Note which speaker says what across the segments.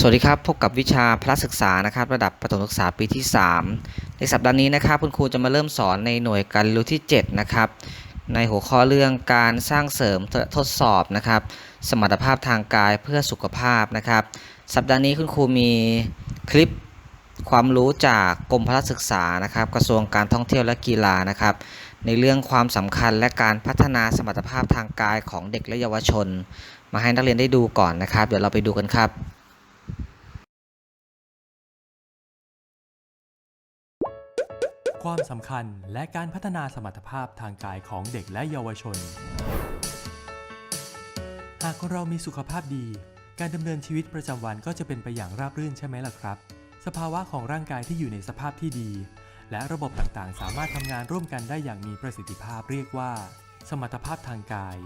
Speaker 1: สวัสดีครับ พบกับวิชาพละศึกษานะครับระดับประถมศึกษาปีที่ 3 ในสัปดาห์นี้นะครับคุณครูจะมาเริ่มสอนในหน่วยการเรียนรู้ที่ 7 นะครับ ในหัวข้อเรื่องการสร้างเสริมทดสอบนะครับ สมรรถภาพทางกายเพื่อสุขภาพนะครับ สัปดาห์นี้คุณครูมีคลิปความรู้จากกรมพละศึกษานะครับ กระทรวงการท่องเที่ยวและกีฬานะครับ ในเรื่องความสำคัญและการพัฒนาสมรรถภาพทางกายของเด็กและเยาวชน มาให้นักเรียนได้ดูก่อนนะครับ เดี๋ยวเราไปดูกันครับ
Speaker 2: ความสำคัญและการพัฒนาสมรรถภาพทางกายของเด็กและเยาวชน หากเรามีสุขภาพดี การดำเนินชีวิตประจำวันก็จะเป็นไปอย่างราบรื่นใช่ไหมล่ะครับ สภาวะของร่างกายที่อยู่ในสภาพที่ดี และระบบต่างๆ สามารถทำงานร่วมกันได้อย่างมีประสิทธิภาพเรียกว่า สมรรถภาพทางกาย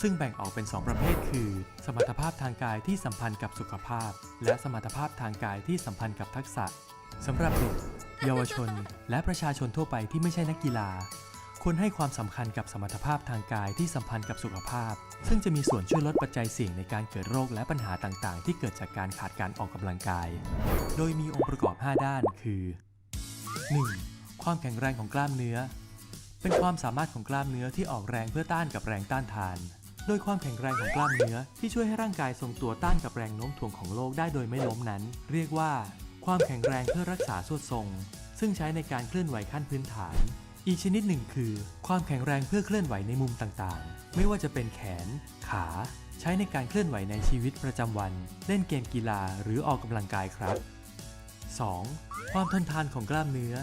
Speaker 2: ซึ่งแบ่งออกเป็น 2 ประเภทคือ สมรรถภาพทางกายที่สัมพันธ์กับสุขภาพ และสมรรถภาพทางกายที่สัมพันธ์กับทักษะสำหรับเด็ก เยาวชน และประชาชนทั่วไปที่ไม่ใช่นักกีฬา ควรให้ความสำคัญกับสมรรถภาพทางกายที่สัมพันธ์กับสุขภาพ ซึ่งจะมีส่วนช่วยลดปัจจัยเสี่ยงในการเกิดโรคและปัญหาต่างๆ ที่เกิดจากการขาดการออกกำลังกาย โดยมีองค์ประกอบ 5 ด้านคือ 1. ความแข็งแรงของกล้ามเนื้อ เป็นความสามารถของกล้ามเนื้อที่ออกแรงเพื่อต้านกับแรงต้านทานโดยความแข็งแรงของกล้ามเนื้อที่ช่วยให้ร่างกายทรงตัวต้านกับแรงโน้มถ่วงของโลกได้โดยไม่ล้มนั้น เรียกว่า ความแข็งแรงเพื่อรักษาสวดทรง ซึ่งใช้ในการเคลื่อนไหวขั้นพื้นฐาน อีกชนิดหนึ่งคือ ความแข็งแรงเพื่อเคลื่อนไหวในมุมต่างๆ ไม่ว่าจะเป็นแขน ขา ใช้ในการเคลื่อนไหวในชีวิตประจำวัน เล่นเกมกีฬาหรือออกกำลังกายครับ 2. ความทนทานของกล้ามเนื้อ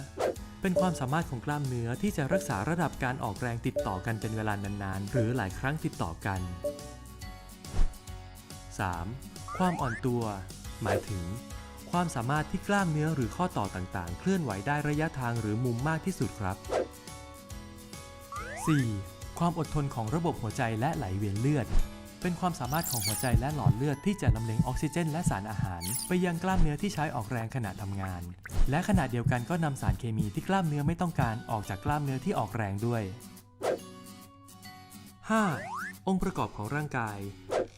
Speaker 2: เป็นความสามารถของกล้ามเนื้อที่จะรักษาระดับการออกแรงติดต่อกันเป็นเวลานานๆ หรือหลายครั้งติดต่อกัน 3. ความอ่อนตัว หมายถึง ความสามารถที่กล้ามเนื้อหรือข้อต่อต่างๆ เคลื่อนไหวได้ระยะทางหรือมุมมากที่สุดครับ 4. ความอดทนของระบบหัวใจและไหลเวียนเลือด เป็นความสามารถของหัวใจและหลอดเลือดที่จะลำเลียงออกซิเจน และสารอาหาร ไปยังกล้ามเนื้อที่ใช้ออกแรงขณะทำงาน และขณะเดียวกันก็นำสารเคมีที่กล้ามเนื้อไม่ต้องการออกจากกล้ามเนื้อที่ออกแรงด้วย 5. องค์ประกอบของร่างกาย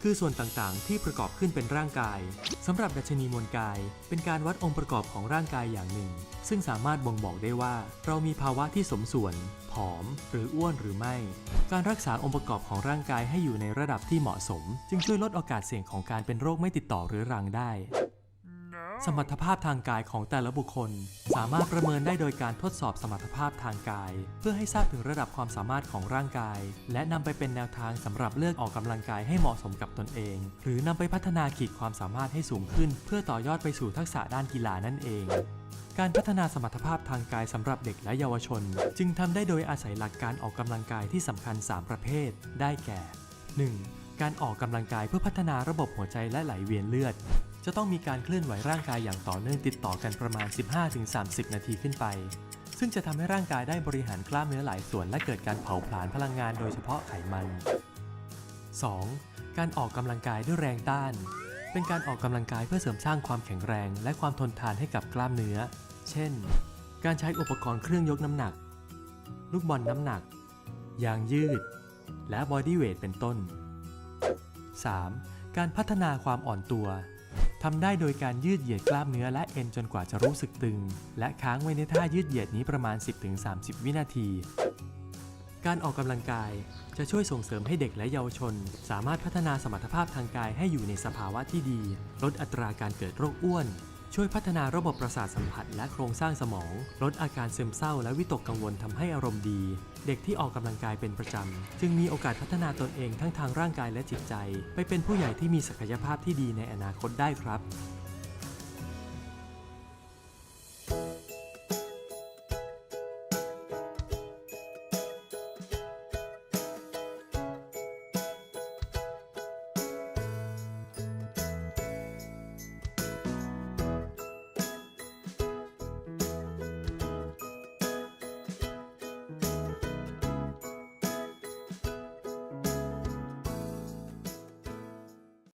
Speaker 2: คือส่วนต่างๆ ที่ประกอบขึ้นเป็นร่างกายสำหรับดัชนีมวลกาย เป็นการวัดองค์ประกอบของร่างกายอย่างหนึ่ง ซึ่งสามารถบ่งบอกได้ว่า เรามีภาวะที่สมส่วน ผอม หรืออ้วนหรือไม่ การรักษาองค์ประกอบของร่างกายให้อยู่ในระดับที่เหมาะสม จึงช่วยลดโอกาสเสี่ยงของการเป็นโรคไม่ติดต่อเรื้อรังได้ สมรรถภาพทางกายของแต่ละบุคคล สามารถประเมินได้โดยการทดสอบสมรรถภาพทางกาย เพื่อให้ทราบถึงระดับความสามารถของร่างกาย และนำไปเป็นแนวทางสำหรับเลือกออกกำลังกายให้เหมาะสมกับตนเอง หรือนำไปพัฒนาขีดความสามารถให้สูงขึ้น เพื่อต่อยอดไปสู่ทักษะด้านกีฬานั่นเองการพัฒนาสมรรถภาพทางกายสำหรับเด็กและเยาวชน จึงทำได้โดยอาศัยหลักการออกกำลังกายที่สำคัญ 3 ประเภท ได้แก่ 1. การออกกำลังกายเพื่อพัฒนาระบบหัวใจและไหลเวียนเลือด จะต้องมีการเคลื่อนไหวร่างกายอย่างต่อเนื่องติดต่อกันประมาณ 15-30 นาทีขึ้นไป ซึ่งจะทำให้ร่างกายได้บริหารกล้ามเนื้อหลายส่วน และเกิดการเผาผลาญพลังงานโดยเฉพาะไขมัน 2. การออกกำลังกายด้วยแรงต้าน เป็นการออกกำลังกายเพื่อเสริมสร้างความแข็งแรง และความทนทานให้กับกล้ามเนื้อ เช่น การใช้อุปกรณ์เครื่องยกน้ำหนัก ลูกบอลน้ำหนัก ยางยืด และบอดี้เวทเป็นต้น 3. การพัฒนาความอ่อนตัว ทำได้โดยการยืดเหยียดกล้ามเนื้อและเอ็นจนกว่าจะรู้สึกตึง และค้างไว้ในท่ายืดเหยียดนี้ประมาณ 10-30 วินาที การออกกำลังกายจะช่วยส่งเสริมให้เด็กและเยาวชน สามารถพัฒนาสมรรถภาพทางกายให้อยู่ในสภาวะที่ดี ลดอัตราการเกิดโรคอ้วน ช่วยพัฒนาระบบประสาทสัมผัสและโครงสร้างสมอง ลดอาการซึมเศร้าและวิตกกังวลทำให้อารมณ์ดี เด็กที่ออกกำลังกายเป็นประจำจึงมีโอกาสพัฒนาตนเองทั้งทางร่างกายและจิตใจ ไปเป็นผู้ใหญ่ที่มีศักยภาพที่ดีในอนาคตได้ครับ